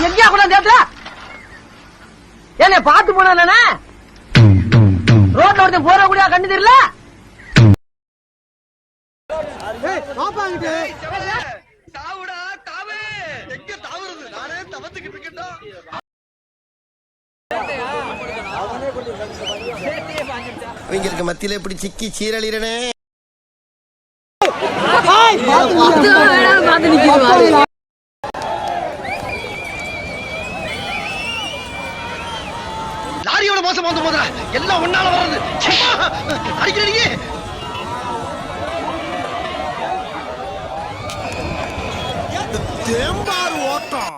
எங்கயா கூட தேட்டல என்ன பாத்து போனா ரோட்ல ஒருத்தன் போற கூட கண்டு தெரியல அவங்களுக்கு மத்தியில எப்படி சிக்கி சீரழிறனே? லாரியோட மோசம் வந்து போதுல எல்லாம் ஒன்னால வர்றது. அடிக்கிறீங்க தேம்பார் ஓட்டம்.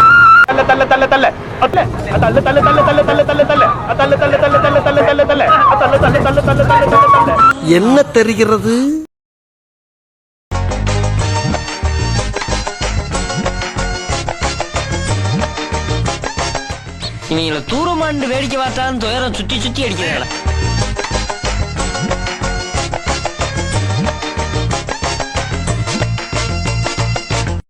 என்ன தெரிகிறது இவங்களை தூரமாண்டு வேடிக்கை பார்த்தாலும் துயரம் சுத்தி சுத்தி அடிக்கிறாங்களா